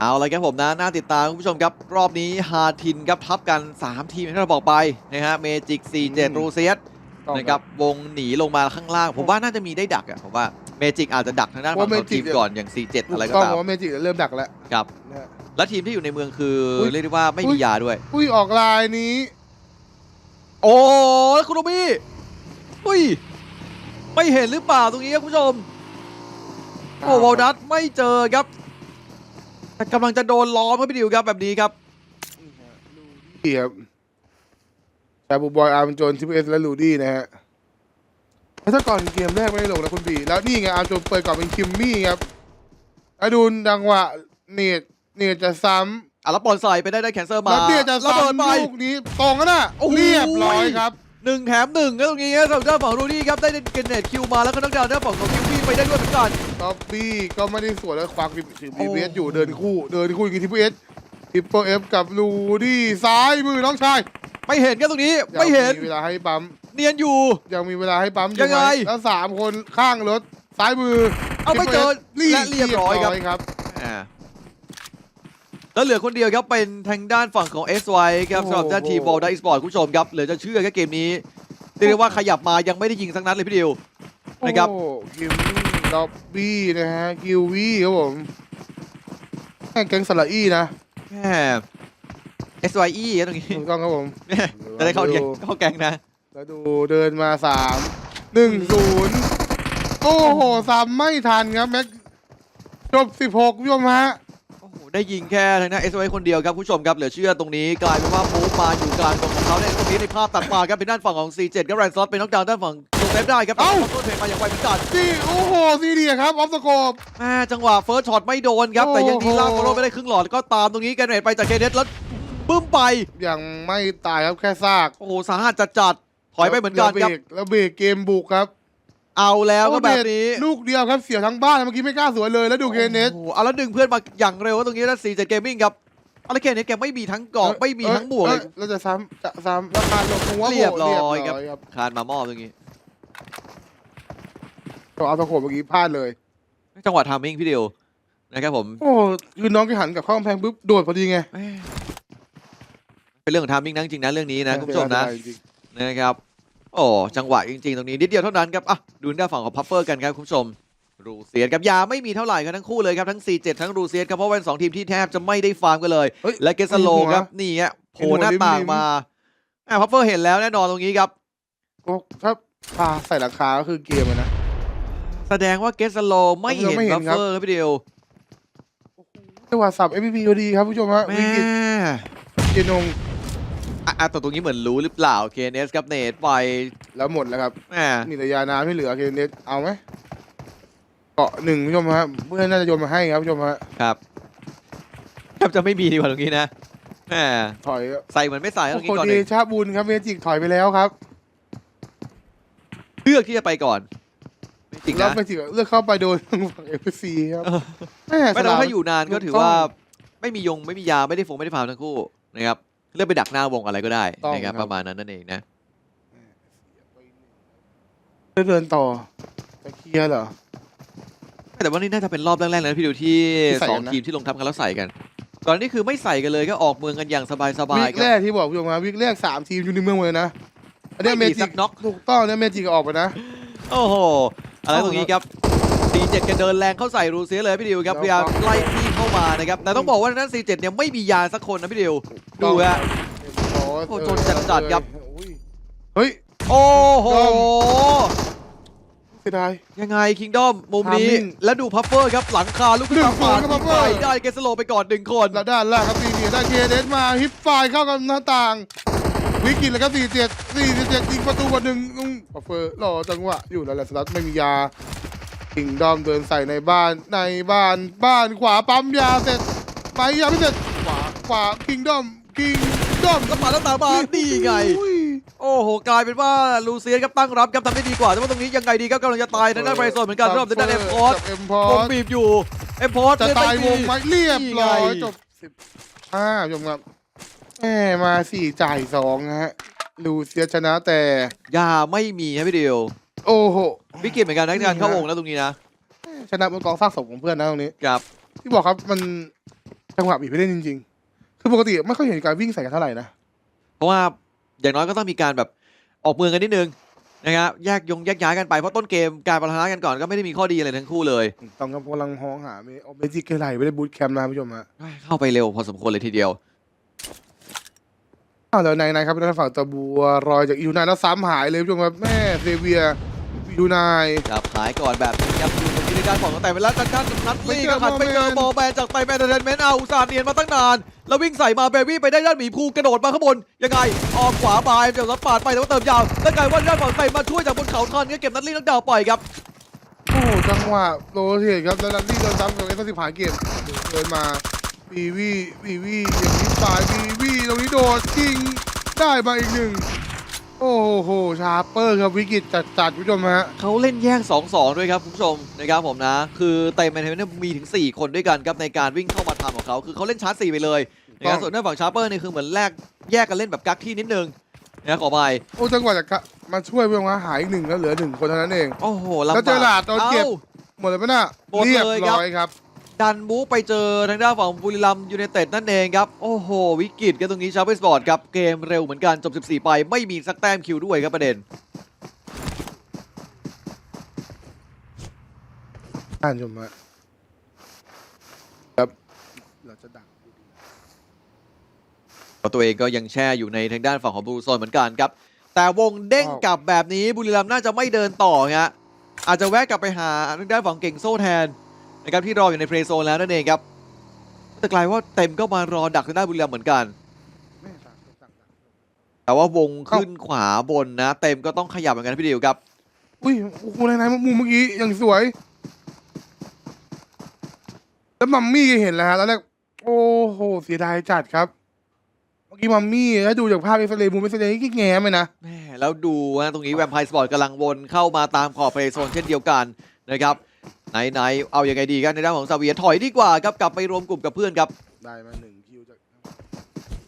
เอาละครับผมนะน่าติดตามคุณผู้ชมครับ รอบนี้ฮาทินครับทับกัน 3 ทีมอย่างที่เราบอกไปนะฮะเมจิกอืม47รูเซียสต้องนะครับวงหนีลงมาข้างล่าง ผมว่าน่าจะมีได้ดักอะผมว่าเมจิกอาจจะดักทางด้านว่าฝั่งของทีม Magic ก่อนอย่าง 47ถูอะไรกก็ต้องตามว่าเมจิเริ่มดักแล้วครับนะฮะและทีมที่อยู่ในเมืองคืออยเรียกได้ว่าไม่อุ๊มียยาด้วย อุ้ยออกลายนี้ โอ้แล้วคุณโรบี้อุ้ยไม่เห็นหรือเปล่าตรงนี้ครับคุณผู้ชมโอ้วอลดัตไม่เจอครับ แต่กำลังจะโดนล้อมครับพี่ดิวครับแบบนี้ครับเกียบชาบูบอยอาร์มโจนทีพีเอสและลูดี้นะฮะแล้วถ้าก่อนเกมแรกไม่ได้ลงนะคุณบีแล้วนี่ไงอาร์มโจนเปิดก่อนเป็นคิมมี่ครับอดุลดังหวะเนตเนตจะซ้อะแล้วปอนใส่ไปได้ได้แคนเซอร์ำมาแล้วเนี่ยจะระเบิดซ้ำไปลูกนี้ตรงกันน่ะโอ้โห เรียบร้อยครับ หนึ่งแถมหนึ่งครับตรงนี้ครับสำหรับด้านฝั่งรูดี้ครับได้เกนเนตคิวมาแล้วก็นักดาวน์ด้านฝั่งของคิวฟี่ไปได้ด้วยเหมือนกันท็ อปบี้ก็ไม่ได้สวยแล้วควักถือโอ้บีเอสอยู่เดินคู่เดินคู่อย่างทีพีเอสทิปเปิลเอฟกับลูดี้ซ้ายมือน้องชายไม่เห็นครับตรงนี้ไม่เห็นยังมีเวลาให้ปั๊มเนียนอยู่ ยังมีเวลาให้ปั๊มอยังไงหมแล้วสามคนข้างรถซ้ายมือ เอาไม่เจอรีบและเรียบร้อยครับครับอ่าแล้วเหลือคนเดียวครับเป็นทางด้านฝั่งของ SY ครับโอ้โหสำหรับด้านทีมบอลได้สปอร์ตคุณผู้ชมครับเหลือจะเชื่อแค่เกมนี้เรียกได้ว่าขยับมายังไม่ได้ยิงสักนัดเลยพี่ดิวนะครับโอ้กิม ด็อบบี้นะฮะกิววี่ครับผมแม่งแก๊งสละอี้นะแหม SYE ครับตรงนี้ถูกต้องครับผมแหม่จะได้เข้าแก๊งเข้าแก๊งนะ แล้วดูเดินมาสามหนึ่งศูนย์โอ้โหสามไม่ทันครับแม็กจบสิบหกผู้ชมฮะ โอ้โห ได้ยิงแค่ทางด้าน SY คนเดียวครับคุณผู้ชมครับ เหลือเชื่อตรงนี้กลายเป็นว่ามูฟมาอยู่กลางตรงของเขาในตรงนี้ในภาพตัดมาครับเป็นด้านฝั่งของ C7 ก็แรนซอสเป็นน็อกดาวน์ด้านฝั่งโจ เซฟได้ครับเอ้า ต้นเทมาอย่างไวเหมือนกันนี่โอ้โหซีเดียครับออฟสโคป แม่จังหวะเฟิร์สช็อตไม่โดนครับ แต่ยังดีโอ้โหลากโคโรไม่ได้ครึ่งหลอดก็ตามตรงนี้แกนเนตไปจากเคเดสแล้วบึ้มไป ยังไม่ตายครับแค่ซากโอ้โหสาหัสจัดจัดๆถอยไปเหมือนกันครับแล้วเบรกเกมบุกครับเอาแล้วก็แบบนี้ ลูกเดียวครับเสียทั้งบ้านเมื่อกี้ไม่กล้าสวนเลยแล้วดูเคเนส โอ้โหเอาแล้วดึงเพื่อนมาอย่างเร็วตรงนี้แล้วซีเจเกมมิ่งครับเอาแล้วเคเนสแกไม่มีทั้งกรอกไม่มีทั้งหมวกเลยแล้วจะซ้ำจะซ้ำแล้วคานลงหัวเรียบร้อยครับเรียบคานมามอบตรงนี้ ตัวเอาตะโขบเมื่อกี้พลาดเลย จังหวะทามมิ่งพี่เดียวนะครับผมโอ้คือน้องแกหันกับข้ากำแพงปุ๊บโดดพอดีไงแม่เป็นเรื่องของทามมิ่งนะจริงๆนะเรื่องนี้นะคุณผู้ชมนะจริงนะครับโอ้จังหวะจริงๆ ตรงนี้นิดเดียวเท่านั้นครับอะดูด้านฝั่งของพัฟเฟอร์กันครับคุณผู้ชมรูเซียสกับยาไม่มีเท่าไหร่กันทั้งคู่เลยครับทั้ง C7 ทั้งรูเซียสครับเพราะว่าเป็นสองทีมที่แทบจะไม่ได้ฟาร์มกันเลยเฮ้ยและเกสโลครับนี่ฮะโผล่หน้าต่างมาอะพัฟเฟอร์เห็นแล้วแน่นอนตรงนี้ครับโอ้ถ้าพาใส่ราคาก็คือเกมอะนะ แสดงว่าเกสโลไม่เห็นไม่เห็พันฟครับ เฟอร์ครับพี่เดียวจังหวะสับ MVP พอดีครับผู้ชมฮะแม่วิกฤตเจนงอะอะแต่ตรงนี้เหมือนรู้หรือเปล่าเคเนสครับเนตไปแล้วหมดแล้วครับแม่มีระยะน้ำไม่เหลือเคเนสเอาไหมเกาะหนึ่งผู้ชมฮะเพื่อนน่าจะโยนมาให้ครับผู้ชมฮะครับแทบจะไม่มีดีกว่าตรงนี้นะแม่ถอยใส่เหมือนไม่ใส่ตรโอ้งโหนี้ก่อนเดเองชาบุญครับเมจิกถอยไปแล้วครับ เลือกที่จะไปก่อนไม่ จริงแล้วนะเมจิกเลือกเข้าไปโดนฝั่งเอฟซีครับเออแม่ไม่สต้องนามถ้าอยู่นานก็ถูกถือต้องว่า ไม่มียงไม่มียาไม่ได้ฟงไม่ได้ฟาร์มทั้งคู่นะครับเลือกไปดักหน้าวงอะไรก็ได้ต้องนะครับครับ ประมาณนั้นนั่นเองนะเดินต่อจะเคลียร์เหรอ แต่ว่านี่น่าจะเป็นรอบแรกๆเลยนะพี่ดูที่ที่ใส่สกัอนงนะ ทีมที่ลงทับกันแล้วใส่กัน ก่อนนี้คือไม่ใส่กันเลยก็ออกเมืองกันอย่างสบายวิๆกคแรรับ กที่บอกผู้ชมมาวิกแรกสามทีมอยู่ในเมืองหมดเลยนะอันเนี้ยเมไม่มีจิสักกน็อก ถูกต้องเนี่ยเมจิกออกไปนะ โอ้โห อะไรตรงนี้ครับซีเจ็ดกันเดินแรงเข้าใส่รูเซียเลยพี่ดิวครับพยายามไล่ที่เข้ามานะครับแต่ต้องบอกว่าทางนั้นซีเจ็ดเนี่ยไม่มียาสักคนนะพี่ดิวดูฮะโอ้จนจัดๆครับอุ้ยเฮ้ยโอ้โหเสียดายยังไงคิงดอมมุมนี้ Timing แล้วดูพัฟเฟอร์ครับหลังคาลูกขึ้นมาหนึ่งฝาดคนครับไป Puffer ได้เกสโลไปก่อนหนึ่งคนแล้วด้านล่างครับซีเนียได้เคเดสมาฮิปไฟล์เข้ากับหน้าต่าง วิกฤตแล้วครับสี่เจ็ดสี่เจ็ดยิงประตูวันหนึ่งอุ้งพอเฟอร์รอจังหวะอยู่แล้วแหละสลัดไม่มียาคิงดอมเดินใส่ในบ้านในบ้านบ้านขวาปั๊มยาเสร็จไปยาไม่เสร็จขวาขวาคิงดอมคิงดอมก็มาแล้วตามมาดีไงอุ้ยโอ้โหกลายเป็นว่าลูเซียนครับตั้งรับครับทำได้ดีกว่าแต่ว่าตรงนี้ยังไงดีครับกำลังจะตายทางด้านไบรโซนเหมือนกันรอบทางด้านเอ็มพอร์ตกับเอ็มพอวงร์ตบีบอยู่เอ็มพอร์ตจะเล่นตาไปยวดีงไหมเรียบร้อยนี่ไงจบสิบห้าชมครับ แหมมาสี่จ่ายสองนะฮะลูเซียชนะแต่ยาไม่มีครับพี่เดียวโอ้โห วิกฤตเหมือนกันนะการเข้าวงแล้วตรงนี้นะชนะบนกองซากศพของเพื่อนนะตรงนี้ครับที่บอกครับมันจังหวะบีบไม่ได้จริง ๆ คือปกติไม่ค่อยเห็นการวิ่งใส่กันเท่าไหร่นะเพราะว่าอย่างน้อยก็ต้องมีการแบบออกเมืองกันนิดนึงนะครับแยกยงแยกย้ายกันไปเพราะต้นเกมการประทะกันก่อนก็ไม่ได้มีข้อดีอะไรทั้งคู่เลยต้องกำลังห้องหาเมเอาเมจิกเกอร์ไหลไม่ได้บูทแคมป์นะคุณผู้ชมฮะเข้าไปเร็วพอสมควรเลยทีเดียว อ้าวแล้วนายนายครับเป็นทางฝั่งตะบัวรอยจากอีทูนายแล้วซ้ำหายเลยคุณผู้ชมครับแม่เซเวียอีทูนายจับหายก่อนแบบนี้ครับดูตรงนี้ในด้านของแต่เวลาจากด้านนัดลี่ก็หันไปเจอบอลแมนจากไตแมนเทนเมนต์เอาอุตส่าห์เนียนมาตั้งนาน แล้ววิ่งใส่มาเบบี้ไปได้ด้านหมีภูกระโดดมาข้างบน ยังไง ออกขวาบายจากรับปาดไปแต่ว่าเติมยาวแล้วกลายว่าด้านฝั่งไตมาช่วยจากบนเขาทันก็เก็บนัดลี่นักดาวไปครับโอ้โหจังหวะโรเทตครับแล้วลันดี้โดนซ้ำกับเอสสิบผ่านเกมเดินมา วีวีวีวีอย่างนี้ปลายวีวีตรงนี้โดดจริงได้มาอีกหนึ่งโอ้โห ชาร์เปอร์ครับวิกฤตจัดจัดๆคุณผู้ชมฮะเขาเล่นแย่ง2-2 ด้วยครับคุณผู้ชมนะครับผมนะ คือไตแมนเทนเมนต์มีถึง 4 คนด้วยกันครับในการวิ่งเข้ามาทำของเขา คือเขาเล่นชาร์จ4ไปเลยนะครับส่วนด้านฝั่งชาร์เปอร์เนี่ยคือเหมือนแลกแยกกันเล่นแบบกักที่นิดนึงนะขอไปโอ้จังหวะจะกะมาช่วยเพื่อนว่าหายอีกหนึ่งแล้วเหลือหนึ่งคนเท่านั้นเองโอ้โหลำบากแล้วเจอหลาดโดนเก็บอ้าหมดเลยปะน่ะหมดเลยเรียบครับร้อยครับ ดันมูฟไปเจอทางด้านฝั่งบุรีรัมย์ยูไนเต็ดนั่นเองครับ โอ้โห วิกฤตกันตรงนี้ชาร์เปสปอร์ตครับ เกมเร็วเหมือนกัน จบ 14 ไป ไม่มีสักแต้มคิวด้วยครับประเด็นท่านผู้ชมฮะครับเราจะดักเพราะตัวเองก็ยังแช่อยู่ในทางด้านฝั่งของบรูโซนเหมือนกันครับ แต่วงเด้งกลับแบบนี้บุรีรัมย์น่าจะไม่เดินต่อฮะอาจจะแวะกลับไปหาทางด้านฝั่งเก่งโซ่แทน นะครับที่รออยู่ในเพลย์โซนแล้วนั่นเองครับแต่กลายว่าเต็มก็มารอดักทางด้านบุรีรัมย์เหมือนกันแม่สั่งสั่งสั่งแต่ว่าวงขึ้นขวาบนนะ เต็มก็ต้องขยับเหมือนกันนะพี่ดิวครับ อุ้ยโอ้โหนายนายมุมเมื่อกี้ยังสวย แล้วมัมมี่เห็นแล้วฮะแล้วแรกโอ้โหเสียดายจัดครับ เมื่อกี้มัมมี่ถ้าดูจากภาพเอ็กซเรย์มุมเอ็กซเรย์นี่แง้มเลยนะแม่แล้วดูนะตรงนี้แวมไพร์สปอร์ตกำลังวนเข้ามาตามขอบเพลย์โซนเช่นเดียวกันนะครับ ไหนๆเอาอยัางไงดีกันในด้านของซาเวียถอยดีกว่าครับกลับไปรวมกลุ่มกับเพื่อนครับ ได้มาหนึ่งคิวจาก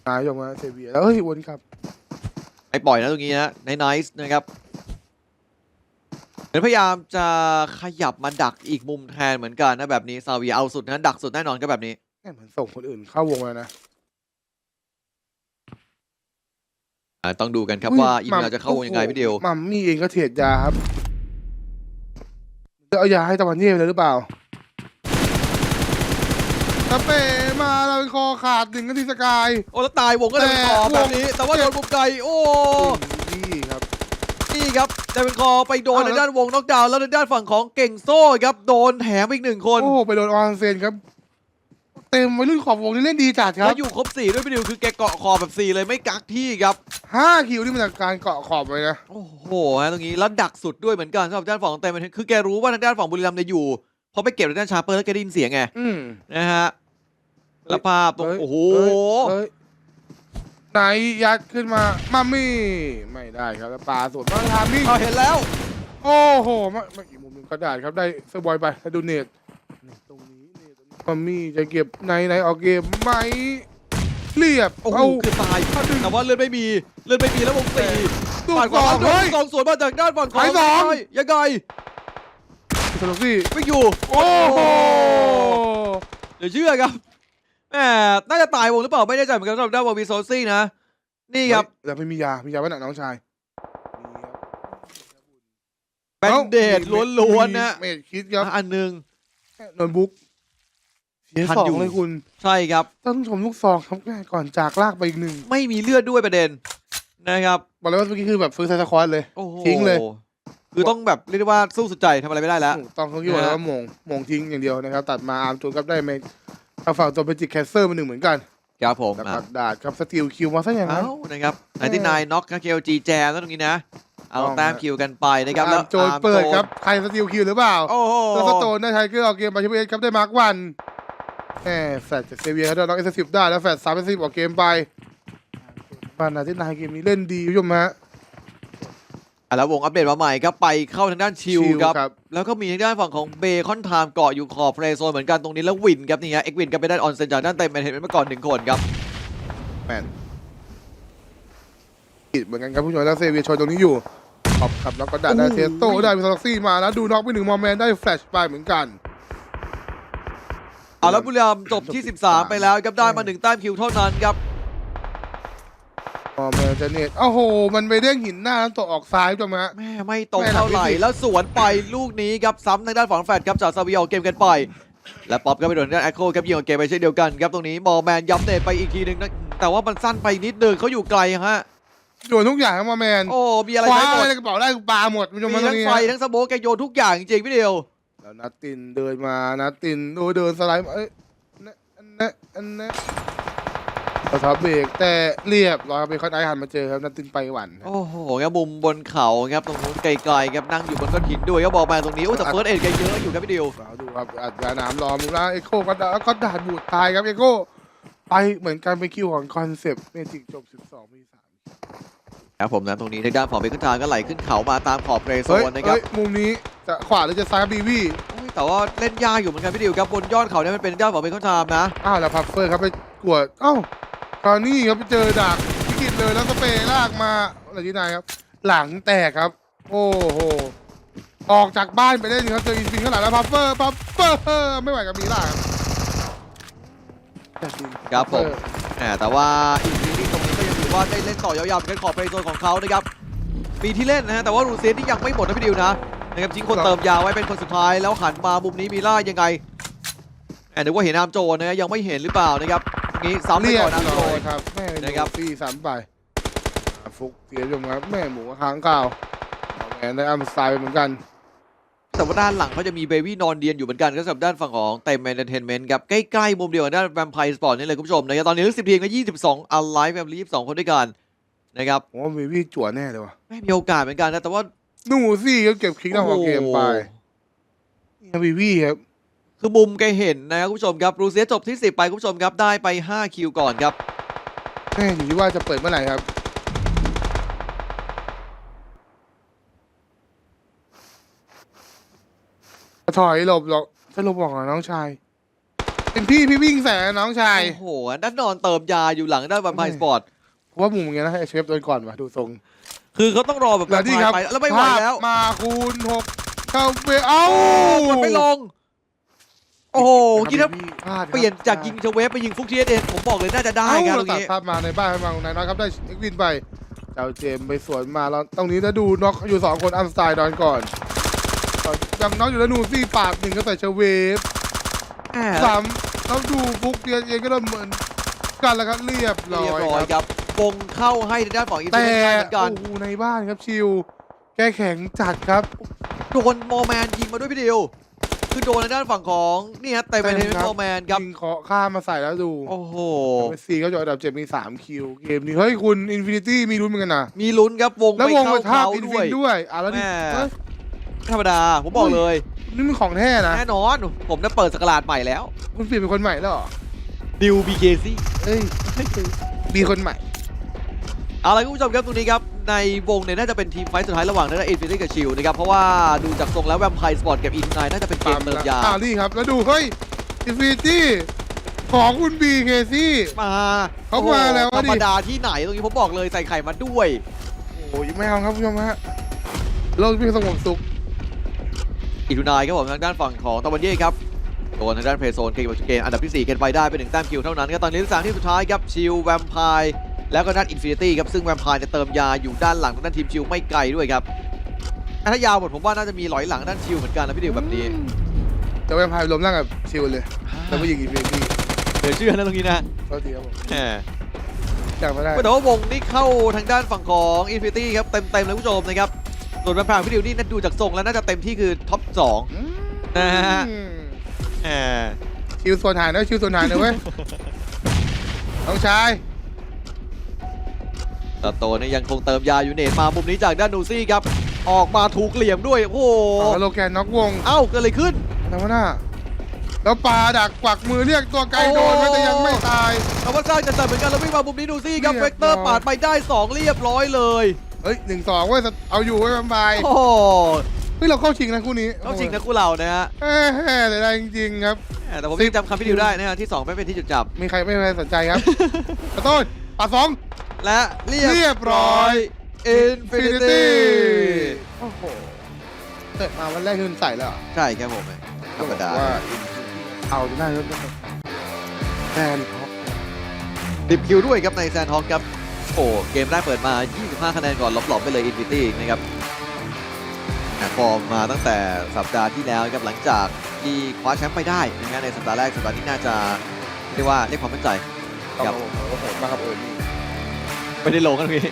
นายออกมาเซเวียแล้วเฮ้ยวนครับไอ้ปล่อยนะตรงนี้นะในไนส์นะครับเหมือนพยายามจะขยับมาดักอีกมุมแทนเหมือนกันนะแบบนี้ซาเวียเอาสุดนะดักสุดแน่นอนก็แบบนี้แม่เหมือนส่งคนอื่นเข้าวงแล้วนะอ่าต้องดูกันครับอุ้ยว่าอีเมมัลมจะเข้าวงยังไงพี่เดียวมัมมี่เองก็เทรดยาครับ จะเอายาให้ตะวันเย่ไปเลยหรือเปล่าตะเป๋มาเราคอขาดหนึ่งกันทีสกาย โอ้แล้วตายวงก็เลยเป็นคอแต่แบบนี้ แต่ว่าโดนมุมไกลโอ้นี่ครับนี่ครับแต่เป็นคอไปโดนอ้าวในแล้วด้านวงน็อกดาวน์แล้วในด้านฝั่งของเก่งโซ่ครับโดนแถมอีกหนึ่งคน โอ้โหไปโดนออนเซนครับ เต็มไว้รุ่นขอบวงนี่เล่นดีจัดครัแล้บ วอยู่ครบสี่ด้วยพี่ดิวคือแกเกาะคอแบบสี่เลยไม่กักที่ครับห้าคิวนี่มาจากการเกาะขอบเลยนะ โอ้โหฮะตรงนี้แล้วดักสุดด้วยเหมือนกันสำหรับด้านฝั่งของเต็มคือแกรู้ว่าทางด้านฝั่งบุรีรัมย์เนี่ยอยู่พอไปเก็บทางด้านชาร์เปอร์แล้วแกได้ยินเสียงไงอืม นะฮะแล้วภาพตรงเฮ้ย โอ้โหเฮ้ยไหนยัดขึ้นมามัมมี่ ไม่ได้ครับแล้วปลาสวนมาทามิ่งเอาเห็นแล้ว โอ้โหมามาอีกมุมหนึ่งกระดาษครับได้เซอร์บอยไปแล้วดูเนตนี่ตรงนี้เนตตรงนี้ มัมมี่จะเก็บไหนไหนออกเกมไหมเรียบโอ้โหเอา คือตายเอาดึงแต่ว่าเลือดไม่มีเลือดไม่มีแล้ววงสี่ดูฝั่งก่อนขวาเฮ้ยสองสวนมาจากด้านฝั่งของไปสอง ยังไงสนุกซี่ไม่อยู่โอ้โหเดี๋ยวเชื่อครับแหมน่าจะตายวงหรือเปล่าไม่แน่ใจเหมือนกันสำหรับด้านวอวีโซซี่นะ นี่ครับเฮ้ยแล้วไม่มียามียาไว้หนักน้องชายแบนเดดล้วนๆนะเมดคิดครับอันหนึ่งโน้ตบุ๊ก เสียทันสออยู่งเลยคุณใช่ครับต้องชมลูกซองครับแม่ก่อนจากลากไปอีกหนึ่งไม่มีเลือดด้วยประเด็นนะครับ บอกเลยว่าเมื่อกี้คือแบบฟื้นไซส์สควอตเลย โอ้โหทิ้งเลย คือต้องแบบเรียกได้ว่าสู้สุดใจทำอะไรไม่ได้แล้ว ถูกต้องเขาคิดว่าแล้วว่าโมงโมงทิ้งอย่างเดียวนะครับ ตัดมาอาร์มจูนครับได้เมทางฝั่งตัวเป็นจิกแคสเซอร์มาหนึ่งเหมือนกันครับผมแล้วอะก็ดาดครับสติลคิวมาซะอย่างนั้นเอ้านะครับไนที่นายน็อกเคลจีแจมแล้วตรงนี้นะ เอาต้องแต้มฮะคิวกันไปนะครับอาแล้ร์วมโจนอาร์มเปิดโจครับใครสติลคิวหรือเปล่าโอ้โหตัวสโตนได้ไทเกอร์เอาเกมไปที่เอสครับได้มาร์ควัน แหมแฟลตจากเซเวียเขาได้น้องเอสสิบได้แล้วแฟลตสามเอสสิบออกเกมไปบ้านนาที่นายเกมนี้เล่นดีคุณผู้ชมฮะ อะแล้ววงอัปเดตมาใหม่ครับไปเข้าทางด้านชิลชิลครับรับแล้วก็มีทางด้านฝั่งของเบคอนไทม์เกาะอยู่ขอบเพลย์โซนเหมือนกันตรงนี้แล้ววินครับนี่ฮะเอ็กวินก็ไปได้ออนเซนจากด้านเต็มเป็นเห็นมก่อนหนึ่งคนครับ แมนผิดเหมือนกันครับผู้ชมแล้วเซเวียชนตรงนี้อยู่ขอบครับแล้วก็ดันได้เทสโต้ได้มีซาล็อกซี่มาแล้วดูน็อกไปหนึ่งมอร์แมนได้แฟลชไปเหมือนกัน เอาแล้วบุรีรัมย์จบที่ 13 ไปแล้วครับได้มาหนึ่งแต้มคิวเท่านั้นครับอ๋อแมนเจเนตโอ้โห มันไปเด้งหินหน้าแล้วตัวออกซ้ายถูกไหมฮะแม่ไม่ตรงแม่หลับเท่าไหร่ไม่ติดแล้วสวนไปลูกนี้ครับซ้ำทางด้านฝั่งแฟดครับจากซาวิออกเกมกันไป และป๊อปก็ไปโดนทางด้านแอคโคครับยิงออกเกมไปเช่นเดียวกันครับตรงนี้มอลแมนย้ำเนตไปอีกทีหนึงนะแต่ว่ามันสั้นไปนิดนึงเขาอยู่ไกลฮะโดนทุกอย่างครับมาแมนโอ้มีอะไรคว้าใช้หมอะไรดในกระเป๋าได้ปาหมดคุณผู้ชมมีมาตรทั้งงนี้ไฟฮะทั้งสโมกแกโยนทุกอย่างจริงๆพี่เดียว แล้วนัตตินเดินมานัตตินโอ้เดินสไลด์มาเอ้ยอันนั้นอันนั้นกระทับเบรกแต่เรียบร้อยครับเบคอนไอหันมาเจอครับนัตตินไปหวันครับ โอ้โหครับมุมบนเขาครับตรงนู้นไกลๆครับนั่งอยู่บนก้อนหินด้วยก็บอกมาตรงนี้โอ้แต่เฟิร์สเอ็ดแกเยอะอยู่ครับพี่เดียวเราดูครับอัดยาน้ำรอมุมล่างเอ็โคก็ดาก็ด่านบูดตายครับเอ็โคไปเหมือนกันเป็นคิวของคอนเซปต์เมจิกจบ 12 มี3ครับผมนะตรงนี้ทางด้านของเบคอนทางก็ไหลขึ้นเขามาตามขอบเพลย์โซเฮ้ยนนะครับ เฮ้ยมุมนี้ จะขวาหรือจะซ้ายบีวีโอ้ยแต่ว่าเล่นยากอยู่เหมือนกันพี่ดิวครับบนยอดเขาเนี่ยมันเป็นยอดของเบคอนทามนะ อ้าวแล้วพัฟเฟอร์ครับไปกวดเอ้าคราวนี้ครับไปเจอดักพิกิตเลยแล้วสเปรย์ลากมาอะไรที่นายครับ หลังแตกครับ โอ้โหออกจากบ้านไปได้หนึ่งครับเจออินฟินข้างหลังแล้วพัฟเฟอร์พัฟเฟอร์ไม่ไหวกับมีล่าครับครับผม แหมแต่ว่าอีกทีที่ตรงนี้ก็ยังถือว่าได้เล่นต่อยาวๆเป็นขอบเพลย์โซนของเขานะครับ มีที่เล่นนะฮะแต่ว่ารูเซียนที่ยังไม่หมดนะพี่ดิวนะ นะครับทิ้งคนเติมยาไว้เป็นคนสุดท้ายแล้วหันมามุมนี้มีล่ายังไงแอบนึกว่าเห็นอามโจนนะฮะยังไม่เห็นหรือเปล่านะครับตรงนี้ซ้ำไปเรียก่อบนอามโจร้อยนครับแม่นะนะคครัรับบตีสามไปอะฟุกเสียจมครับแม่หมูค้างข่าวเอาแหวนได้อัมสไตล์ไปเหมือนกันแต่ว่าด้านหลังเขาจะมีเบบี้นอนเดียนอยู่เหมือนกันก็สำหรับด้านฝั่งของเต็มเอนเตอร์เทนเมนต์ครับใกล้ๆมุมเดียวกับด้านแวมไพร์สปอร์ตนี่เลยคุณผู้ชมนะครับตอนนี้เหลือสิบทีมก็ยี่สิบสองอัลไลฟ์แฟมลี่ยี่สิบสองคนด้วยกันนะครับผมว่าวีวีจั่วแน่เลยว่ะไม่มีโอกาสเหมือนกันนะแต่ว่าห นูซี่ก็เก็บคลิกเอาเกมไปนี่วีวีครับ คือมุมแกเห็นนะครับคุณผู้ชมครับรูเซียจบที่10ไปคุณผู้ชมครับได้ไป5คิวก่อนครับแม่อยู่ที่ว่าจะเปิดเมื่อไหร่ครับถอยหลบหรอกจะหลบบอกเหรอน้องชาย เป็นพี่พี่วิ่งแสงน้องชาย โอ้โหด้านนอนเติมยาอยู่หลังด้านบัมไพสปอร์ตเพราะ ว่ามุมอย่างเงี้ยนะให้เชฟโดนก่อนว่ะดูทรงคือเขาต้องรอแบบแล้วนี่ครับไปแล้วไม่ไหวแล้วภาพมาคูณหกเข้าไปเอ้ามันไม่ลง โอ้โหคิดถ้าพลาดครับเปลี่ยนจากยิงเชเวฟไปยิงฟุกเทียเองผมบอกเลยน่าจะได้เอ้าครับตเรารงตัดนี้ภาพมาในบ้านให้ฟังนายน้อยครับได้เอ็กวินไปเจ้าเจมส์ไปสวนมาแล้วตรงนี้ถ้าดูน็อกอยู่สองคนอัมสไตล์ดอนก่อนยังน็อกอยู่แล้วนูซี่ปาดหนึ่งก็ใส่เชเวฟแหมสามแล้วดูฟุกเทียเองก็เริ่มเหมือนกันแล้วครับเรียบร้อเรียบยร้อยครับครับ วงเข้าให้ทางด้านฝั่งอีกแต่เหมือนกัน โอ้โหในบ้านครับชิว แก้แข็งจัดครับ โดนมอแมนยิงมาด้วยพี่ดิวคือโดนทางด้านฝั่งของนี่ฮะเต็มไปเลยมอแมนครับยิงเคาะข้ามมาใส่แล้วดูโอ้โห เมสซี่เขาจะอันดับเจ็ดมีสามคิว เกมนี้ เฮ้ย คุณอินฟินิตี้มีลุ้นเหมือนกันนะ มีลุ้นครับวงแล้วไปวงเข้าไปทาบเขาอินด้ฟิวยนด้วยอะแล้วนี่แม่ เอ้ยธรรมดา ผมบอกเลย นี่มันของแท้นะแน่นอน ผมจะเปิดสกราดใหม่แล้ว คุณเปลี่ยนเป็นคนใหม่แล้วเหรอ New BKC เอ้ยมีคนใหม่ เอาละคุณผู้ชมครับตรงนี้ครับในวงเนี่ยน่าจะเป็นทีมไฟท์สุดท้ายระหว่างนั้นอินฟินิตี้กับชิลนะครับเพราะว่าดูจากทรงแล้วแวมไพร์สปอร์ตกับอินไนน่าจะเป็นเกมเติมยาอ่านี่ครับ แล้วดูเฮ้ยอินฟินิตี้ของคุณบีเคซี่มาเขามาแล้วธรดิรมดาที่ไหนตรงนี้ผมบอกเลยใส่ไข่มาด้วยโอ้ยไม่เอาครับผู้ชมฮะโลกพี่สงบสุขอิทูนายครับผมทางด้านฝั่งของตะวันเย่ครับโดนทางด้านเพย์โซนเกมเกมอันดับที่4เกนไปได้เป็นหนึ่งแต้มคิวเท่านั้นครับตอนนี้ที่สามที่สุดท้ายครับชิลแวมไพร์ แล้วก็ด้านอินฟินิตี้ครับ ซึ่งแวมไพร์จะเติมยาอยู่ด้านหลังทางด้านทีมชิลไม่ไกลด้วยครับ ถ้ายาวหมดผมว่าน่าจะมีหลอยหลังด้านชิลเหมือนกันนะพี่ดิวแบบนี้จะไปพายลมร่างกับชิวเลยแล้วก็ยิงอินฟินิตี้เดี๋ยวเชื่อนะตรงนี้นะก็ดีครับผมแหมจำไม่ได้แต่ว่าวงนี่เข้าทางด้านฝั่งของอินฟินิตี้ครับเต็มๆเลยคุณผู้ชมนะครับส่วนแวมไพร์พี่ดิวนี่น่าดูจากทรงแล้วน่าจะเต็มที่คือท็อปสองอืมนะฮะแหมชิวส่วนหายนะชิวส่วนหายนะเว้ยน้องชาย ตาโตเนี่ยยังคงเติมยาอยู่เนตมามุมนี้จากด้านนูซี่ครับ ออกมาถูกเหลี่ยมด้วย โอ้โหต่อโลแกนน็อกวง เอ้าเกิดอะไรขึ้นทำไมน่ะแล้วปลาดักกวักมือเรียกตัวไกลโดนโอ้แต่ยังไม่ตายแต่ว่าสร้างจะจัดเหมือนกันแล้ววิ่งมามุมนี้นูซี่ครับเรีเวยบกเตอร์ร้อยปาดไปได้ 2 เรียบร้อยเลยเฮ้ยหนึ่งสองเว้ยเอาอยู่ไว้ยบายโอ้โหเฮ้ยเราเข้าชิงนะคู่นี้ต้องจริงนะคู่เรานะฮะเอ้ยแต่ได้จริงๆครับแต่ผมสิบยังจำคำพี่ดิวได้นะฮะที่2ไม่เป็นที่จุดจับมีใครไม่มีใครสนใจครับขอโทษปาสอง และเรียบเรียบร้อยอินฟินิตี้โอ้โหเตะมาวันแรกคือใส่แล้วเหรอใช่ครับผมธรรมดา ว่าเอาจะได้แล้วแฟนเขาติดคิวด้วยครับในแซนฮอกครับ โอ้เกมแรกเปิดมา 25 คะแนนก่อนหลบๆไปเลยอินฟิตี้นะครับแต่ฟอร์มมาตั้งแต่สัปดาห์ที่แล้วครับหลังจากที่คว้าแชมป์ไปได้นะฮะในสัปดาห์แรกสัปดาห์นี้น่าจะเรียกว่าเรียกความมั่นใจครับผมโอ้โหมากครับเออนี่ ไม่ได้ลงกันะพี่